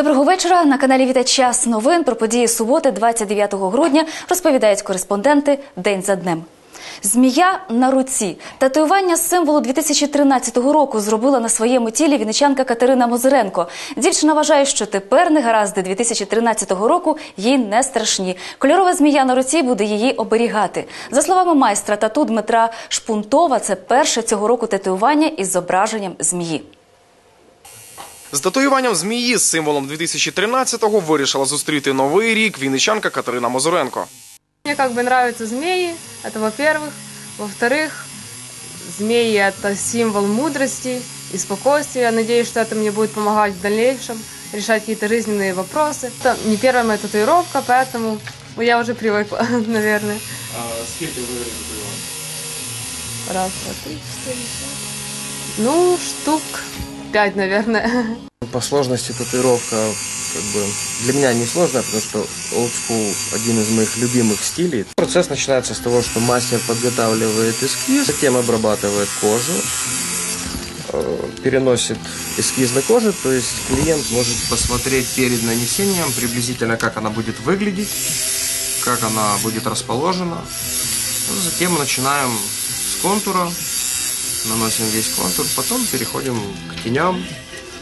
Доброго вечора. На каналі Віта час новин про події суботи, 29 грудня, розповідають кореспонденти день за днем. Змія на руці. Татуювання з символу 2013 року зробила на своєму тілі вінничанка Катерина Мозиренко. Дівчина вважає, що тепер негаразди 2013 року їй не страшні. Кольорова змія на руці буде її оберігати. За словами майстра тату Дмитра Шпунтова, це перше цього року татуювання із зображенням змії. З татуюванням змії з символом 2013-го вирішила зустріти новий рік вінничанка Катерина Мозуренко. Мне как бы нравятся змеи, это во-первых. Во-вторых, змеи – это символ мудрости и спокойствия. Я надеюсь, что это мне будет помогать в дальнейшем решать какие-то жизненные вопросы. Это не первая моя татуировка, поэтому я уже привыкла, наверное. А скільки ви татуювали? Раз, два, три, четыре, пять. Ну, штук пять, наверное. По сложности татуировка как бы для меня не сложная, потому что old school один из моих любимых стилей. Процесс начинается с того, что мастер подготавливает эскиз, затем обрабатывает кожу, э, переносит эскиз на кожу, то есть клиент может посмотреть перед нанесением приблизительно, как она будет выглядеть, как она будет расположена. Ну, Затем начинаем с контура, наносим весь контур, потом переходим к теням,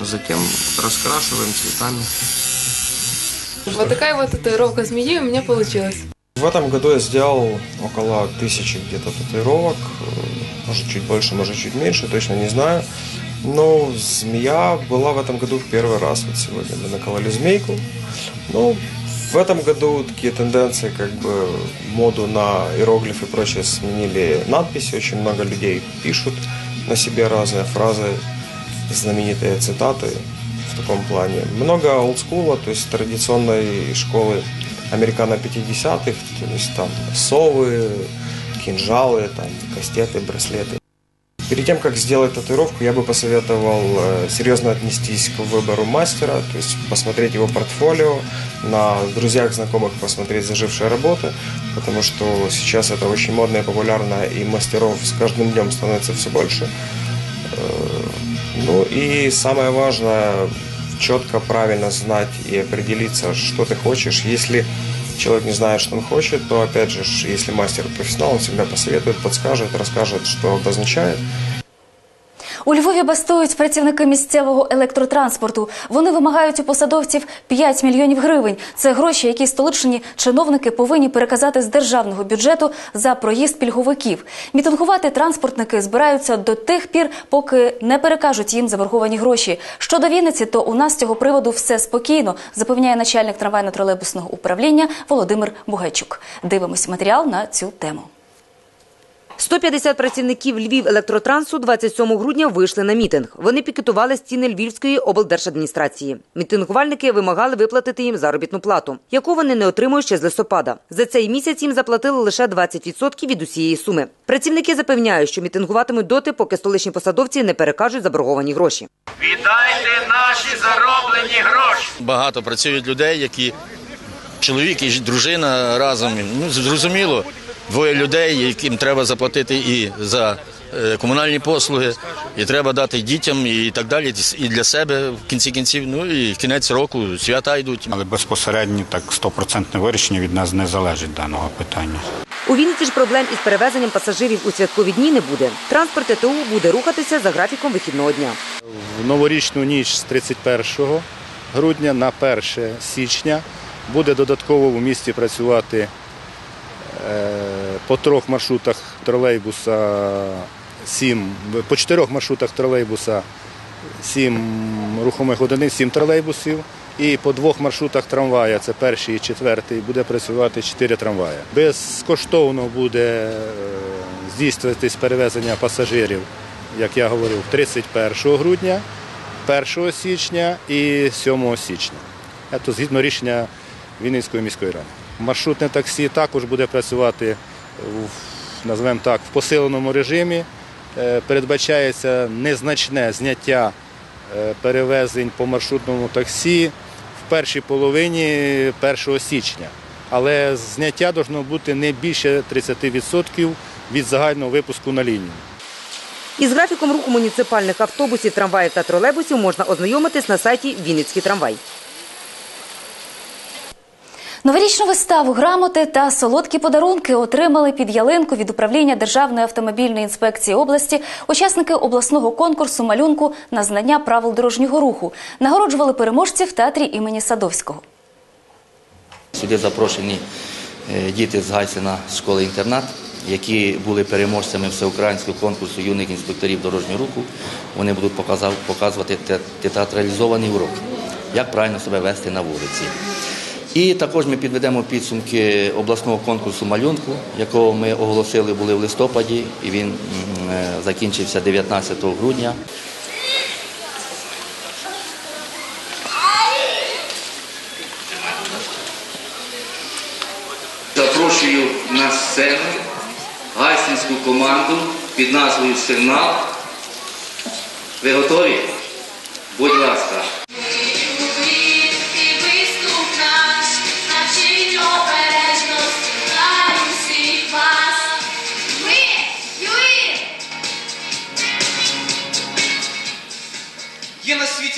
затем раскрашиваем цветами. Вот такая вот татуировка змеи у меня получилась. В этом году я сделал около тысячи где-то татуировок, может чуть больше, может чуть меньше, точно не знаю. Но змея была в этом году в первый раз. Вот сегодня мы накололи змейку. Ну, в этом году такие тенденции, как бы моду на иероглифы и прочее сменили надписи. Очень много людей пишут на себе разные фразы, знаменитые цитаты в таком плане. Много олдскула, то есть традиционной школы американо 50-х, то есть там совы, кинжалы, там, кастеты, браслеты. Перед тем, как сделать татуировку, я бы посоветовал э, серьезно отнестись к выбору мастера, то есть посмотреть его портфолио, на друзьях, знакомых посмотреть зажившие работы, потому что сейчас это очень модно и популярно, и мастеров с каждым днем становится все больше. Э, Ну и самое важное, четко, правильно знать и определиться, что ты хочешь. Если человек не знает, что он хочет, то опять же, если мастер профессионал, он всегда посоветует, подскажет, расскажет, что обозначает. У Львові бастують працівники місцевого електротранспорту. Вони вимагають у посадовців 5 мільйонів гривень. Це гроші, які столичні чиновники повинні переказати з державного бюджету за проїзд пільговиків. Мітингувати транспортники збираються до тих пір, поки не перекажуть їм заборговані гроші. Щодо Вінниці, то у нас з цього приводу все спокійно, запевняє начальник трамвайно-тролейбусного управління Володимир Бугайчук. Дивимось матеріал на цю тему. 150 працівників Львів електротрансу 27 грудня вийшли на мітинг. Вони пікетували стіни Львівської облдержадміністрації. Мітингувальники вимагали виплатити їм заробітну плату, яку вони не отримують ще з листопада. За цей місяць їм заплатили лише 20% від усієї суми. Працівники запевняють, що мітингуватимуть доти, поки столичні посадовці не перекажуть заборговані гроші. Віддайте наші зароблені гроші. Багато працюють людей, які чоловік і дружина разом. Ну зрозуміло, двоє людей, яким треба заплатити і за е, комунальні послуги, і треба дати дітям, і так далі, і для себе в кінці кінців. Ну і кінець року свята йдуть. Але безпосередньо так стопроцентне вирішення від нас не залежить даного питання. У Вінниці ж проблем із перевезенням пасажирів у святкові дні не буде. Транспорт ТТУ буде рухатися за графіком вихідного дня. В новорічну ніч з 31 грудня на 1 січня буде додатково в місті працювати е, по трьох маршрутах тролейбуса 7, по чотирьох маршрутах тролейбуса 7 рухомих одиниць, 7 тролейбусів. І по двох маршрутах трамвая, це перший і четвертий, буде працювати 4 трамвая. Безкоштовно буде е, здійснюватись перевезення пасажирів, як я говорив, 31 грудня, 1 січня і 7 січня. Це згідно рішення Вінницької міської ради. Маршрутне таксі також буде працювати називаємо так, в посиленому режимі. Е, Передбачається незначне зняття е, перевезень по маршрутному таксі в першій половині 1 січня. Але зняття повинно бути не більше 30% від загального випуску на лінію. Із графіком руху муніципальних автобусів, трамваїв та тролейбусів можна ознайомитись на сайті Вінницький трамвай. Новорічну виставу, грамоти та солодкі подарунки отримали під ялинку від управління Державної автомобільної інспекції області учасники обласного конкурсу малюнку на знання правил дорожнього руху. Нагороджували переможців в театрі імені Садовського. Сюди запрошені е, діти з Гайсина школи-інтернат, які були переможцями всеукраїнського конкурсу юних інспекторів дорожнього руху. Вони будуть показувати театралізований урок, як правильно себе вести на вулиці. І також ми підведемо підсумки обласного конкурсу малюнку, якого ми оголосили були в листопаді, і він е, закінчився 19 грудня. Запрошую на сцену гайсинську команду під назвою Сигнал. Ви готові? Будь ласка.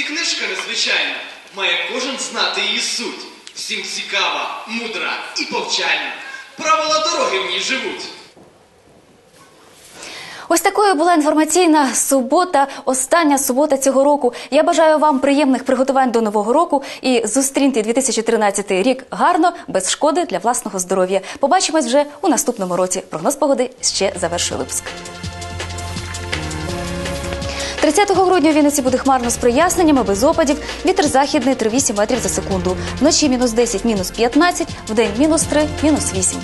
Світі книжка незвичайна, має кожен знати її суть. Всім цікава, мудра і повчальна. Правила дороги в ній живуть. Ось такою була інформаційна субота, остання субота цього року. Я бажаю вам приємних приготувань до нового року і зустріньте 2013 рік гарно, без шкоди для власного здоров'я. Побачимось вже у наступному році. Прогноз погоди ще завершує випуск. 30 грудня в Вінниці буде хмарно з проясненнями, без опадів. Вітер західний 3,8 метрів за секунду. Вночі мінус 10, мінус 15, день мінус 3, мінус 8.